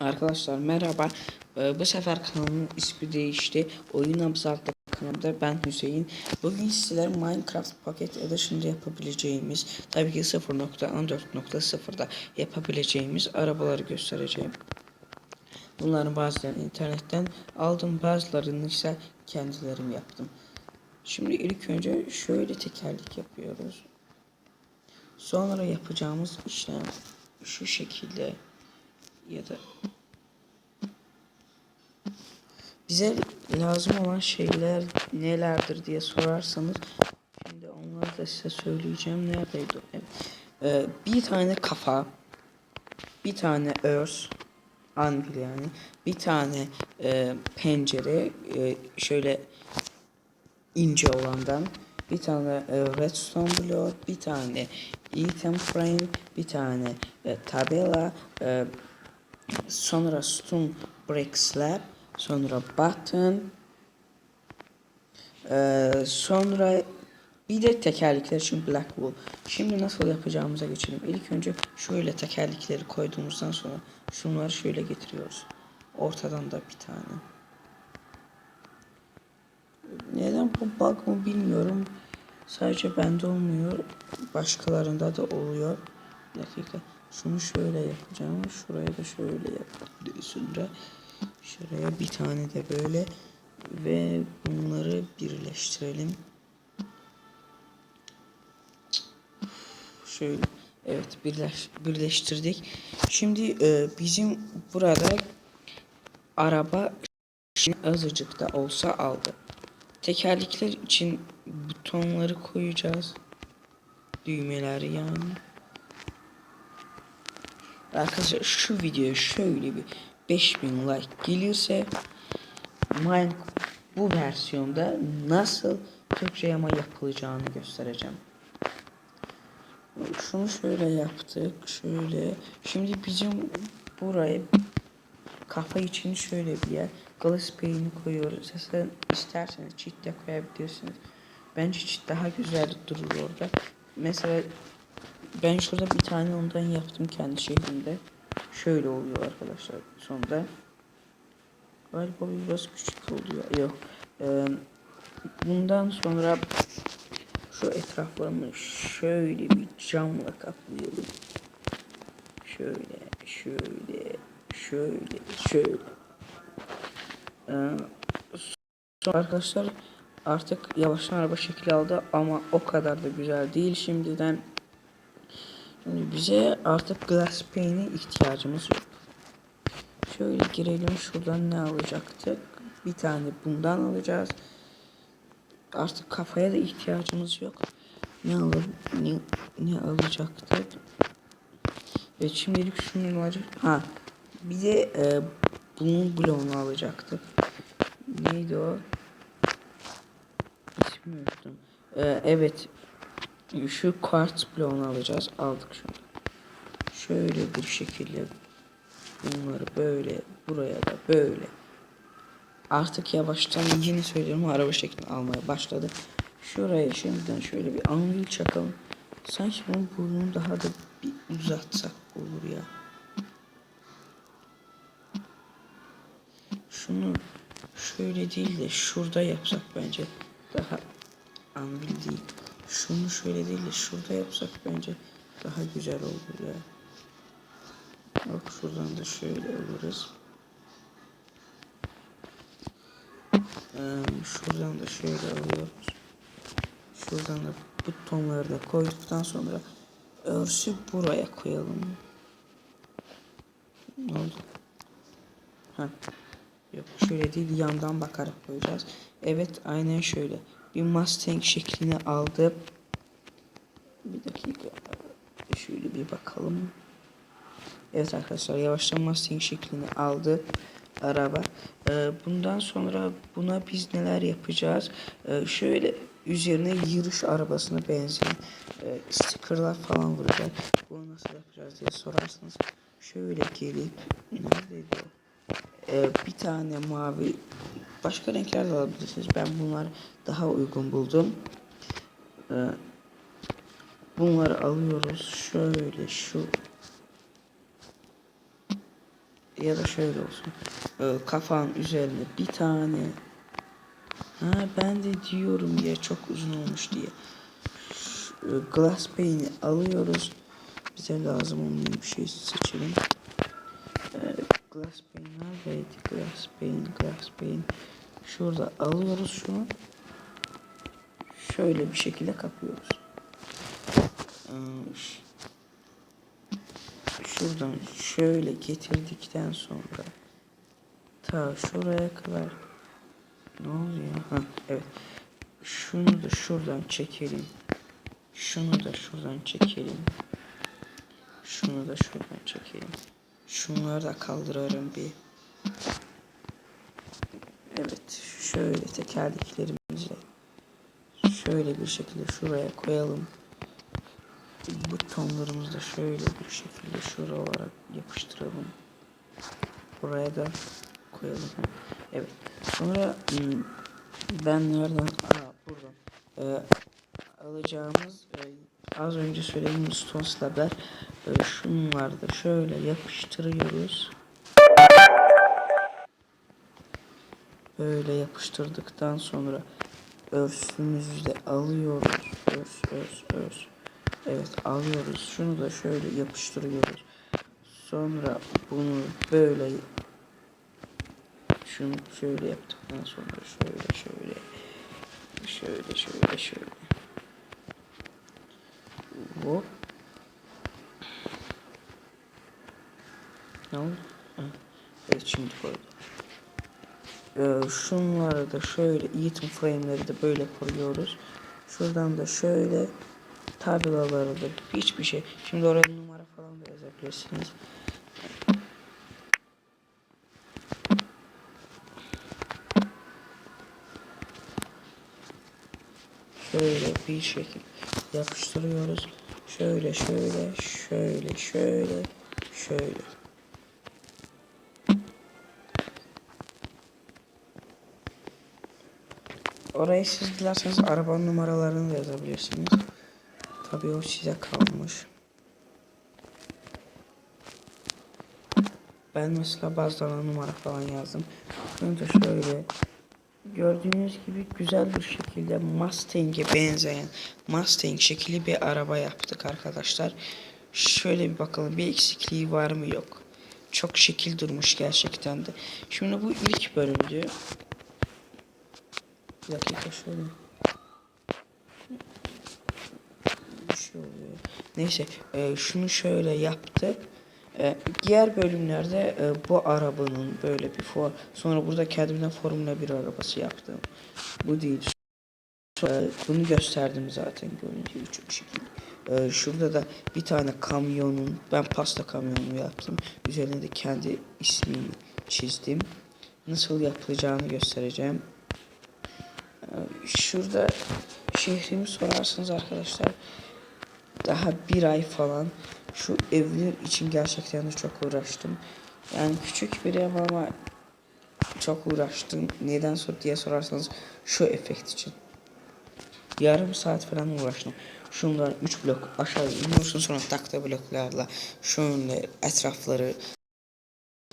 Arkadaşlar merhaba. Ee, bu sefer kanalımın ismi değişti. Oyun adlı kanalımda ben Hüseyin. Bugün sizlere Minecraft Pocket Edition'da yapabileceğimiz tabii ki 0.14.0'da yapabileceğimiz arabaları göstereceğim. Bunların bazılarını internetten aldım. Bazılarını ise kendilerim yaptım. Şimdi ilk önce şöyle tekerlek yapıyoruz. Sonra yapacağımız işlem şu şekilde ya da bize lazım olan şeyler nelerdir diye sorarsanız şimdi onları da size söyleyeceğim. Neredeydi. Ee, bir tane kafa, bir tane örs, anvil yani, bir tane e, pencere, e, şöyle ince olandan, bir tane e, redstone block, bir tane item frame, bir tane e, tabela, e, sonra stone brick slab, sonra button, e, sonra bir de tekerlekler için black wool. Şimdi nasıl yapacağımıza geçelim. İlk önce şöyle tekerlekleri koyduğumuzdan sonra şunları şöyle getiriyoruz. Ortadan da bir tane. Neden bu bug mı bilmiyorum. Sadece bende olmuyor. Başkalarında da oluyor. Bir dakika. Şunu şöyle yapacağım. Şuraya da şöyle yapacağım. Sonra şuraya bir tane de böyle ve bunları birleştirelim. Şöyle evet birleş, birleştirdik. Şimdi e, bizim burada araba azıcık da olsa aldı. Tekerlekler için butonları koyacağız. Düğmeleri yani. Arkadaşlar şu video şöyle bir 5000 like gelirse Mine bu versiyonda nasıl Türkçe yama yapılacağını göstereceğim. Şunu şöyle yaptık. Şöyle. Şimdi bizim buraya kafa için şöyle bir yer. Glass Payne'i koyuyoruz. Sen isterseniz cheat de koyabilirsiniz. Bence cheat daha güzel durur orada. Mesela ben şurada bir tane ondan yaptım kendi şehrimde. Şöyle oluyor arkadaşlar sonunda. Galiba biraz küçük oluyor. Yok. Ee, bundan sonra şu etraflarını şöyle bir camla kaplayalım. Şöyle, şöyle, şöyle, şöyle. Ee, sonra arkadaşlar artık yavaştan araba şekli aldı ama o kadar da güzel değil şimdiden. Bize artık glass pane'e ihtiyacımız yok. Şöyle girelim şuradan ne alacaktık? Bir tane bundan alacağız. Artık kafaya da ihtiyacımız yok. Ne alıp ne, ne alacaktık? Evet şimdilik şunu var. Ha bir de e, bunun bloğunu alacaktık. Neydi o? İsmi unuttum. E, evet şu quartz bloğunu alacağız. Aldık şunu. Şöyle bir şekilde bunları böyle buraya da böyle artık yavaştan yeni söylüyorum araba şeklini almaya başladı. Şuraya şimdiden şöyle bir anvil çakalım. Sanki bunun burnunu daha da bir uzatsak olur ya. Şunu şöyle değil de şurada yapsak bence daha anvil değil. Şunu şöyle değil de şurada yapsak bence daha güzel olur ya. Bak şuradan da şöyle alırız. Ee, şuradan da şöyle alıyoruz. Şuradan da butonları da koyduktan sonra örsü buraya koyalım. Ne oldu? Ha. Yok şöyle değil yandan bakarak koyacağız. Evet aynen şöyle. Bir Mustang şeklini aldı. Bir dakika. Şöyle bir bakalım. Evet arkadaşlar yavaştan Mustang şeklini aldı araba. Ee, bundan sonra buna biz neler yapacağız? Ee, şöyle üzerine yarış arabasına benzeyen e, stickerlar falan vuracağız. Bunu nasıl yapacağız diye sorarsanız şöyle gelip neredeydi o? Ee, bir tane mavi başka renkler de alabilirsiniz. Ben bunlar daha uygun buldum. Ee, bunları alıyoruz. Şöyle şu ya da şöyle olsun. Ee, kafanın üzerine bir tane. Ha ben de diyorum ya çok uzun olmuş diye. E, glass pane'i alıyoruz. Bize lazım olmayan bir şey seçelim. Ee, glass pane neredeydi? Glass pane, glass pane. Şurada alıyoruz şunu. Şöyle bir şekilde kapıyoruz. Şuradan şöyle getirdikten sonra ta şuraya kadar ne oluyor? Ha, evet. Şunu da şuradan çekelim. Şunu da şuradan çekelim. Şunu da şuradan çekelim. Şunları da kaldırırım bir. Evet. Şöyle tekerleklerimizle şöyle bir şekilde şuraya koyalım. Butonlarımızı da şöyle bir şekilde şuraya olarak yapıştıralım. Buraya da koyalım. Evet. Sonra hmm, ben nereden? Aa buradan. Ee, alacağımız e, az önce söylediğim stone slab'ler e, şunları da şöyle yapıştırıyoruz. Böyle yapıştırdıktan sonra örsümüzü de alıyoruz. Örs, örs, örs. Evet alıyoruz. Şunu da şöyle yapıştırıyoruz. Sonra bunu böyle şunu şöyle yaptıktan sonra şöyle şöyle şöyle şöyle şöyle hop ne oldu? Evet şimdi koydum. Ee, şunları da şöyle item frame'leri de böyle koyuyoruz. Şuradan da şöyle tabelaları da hiçbir şey. Şimdi oraya numara falan da yazabilirsiniz. Şöyle bir şekil yapıştırıyoruz. Şöyle şöyle şöyle şöyle şöyle. Oraya siz dilerseniz arabanın numaralarını da yazabilirsiniz. Tabii o size kalmış. Ben mesela bazılarına numara falan yazdım. Da şöyle gördüğünüz gibi güzel bir şekilde Mustang'e benzeyen Mustang şekli bir araba yaptık arkadaşlar. Şöyle bir bakalım bir eksikliği var mı yok. Çok şekil durmuş gerçekten de. Şimdi bu ilk bölümdü. Bir dakika şöyle. Şey oluyor. Neyse e, şunu şöyle yaptık. E, diğer bölümlerde e, bu arabanın böyle bir for sonra burada kendimden Formula 1 arabası yaptım. Bu değil. Sonra bunu gösterdim zaten görüntü üç şekilde. E, şurada da bir tane kamyonun ben pasta kamyonunu yaptım. Üzerine de kendi ismimi çizdim. Nasıl yapılacağını göstereceğim. Şurada şehrimi sorarsınız arkadaşlar. Daha bir ay falan şu evler için gerçekten de çok uğraştım. Yani küçük bir ev ama çok uğraştım. Neden sor diye sorarsanız şu efekt için. Yarım saat falan uğraştım. Şunlar 3 blok aşağı iniyorsun sonra takta bloklarla şöyle etrafları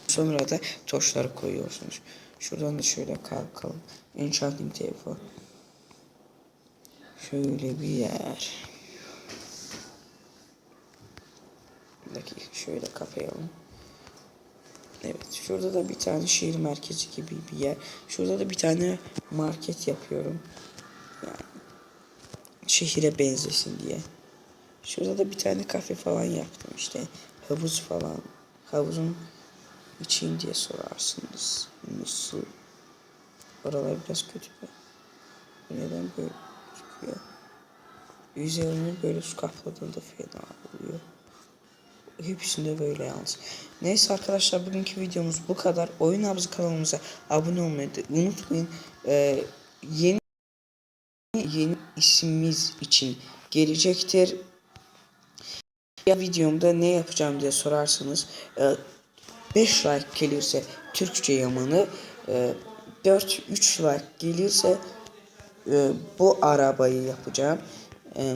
sonra da toşları koyuyorsunuz. Şuradan da şöyle kalkalım. Enchanting table. Şöyle bir yer. Bir dakika şöyle kapayalım. Evet şurada da bir tane şehir merkezi gibi bir yer. Şurada da bir tane market yapıyorum. Yani şehire benzesin diye. Şurada da bir tane kafe falan yaptım işte. Havuz falan. Havuzun için diye sorarsınız. Nasıl? Oralar biraz kötü be. Neden böyle çıkıyor? Üzerini böyle su kapladığında fena oluyor. Hepsinde böyle yalnız. Neyse arkadaşlar bugünkü videomuz bu kadar. Oyun Abzı kanalımıza abone olmayı unutmayın. Ee, yeni yeni ismimiz için gelecektir. Ya videomda ne yapacağım diye sorarsanız 5 like gelirse Türkçe yamanı 4 3 like gelirse e, bu arabayı yapacağım. E,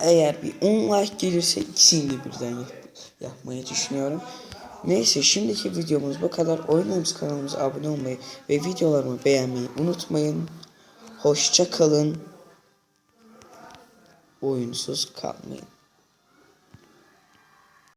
eğer bir 10 like gelirse ikisini de birden yap yapmayı düşünüyorum. Neyse şimdiki videomuz bu kadar. Oyunlarımız kanalımıza abone olmayı ve videolarımı beğenmeyi unutmayın. Hoşça kalın. Oyunsuz kalmayın.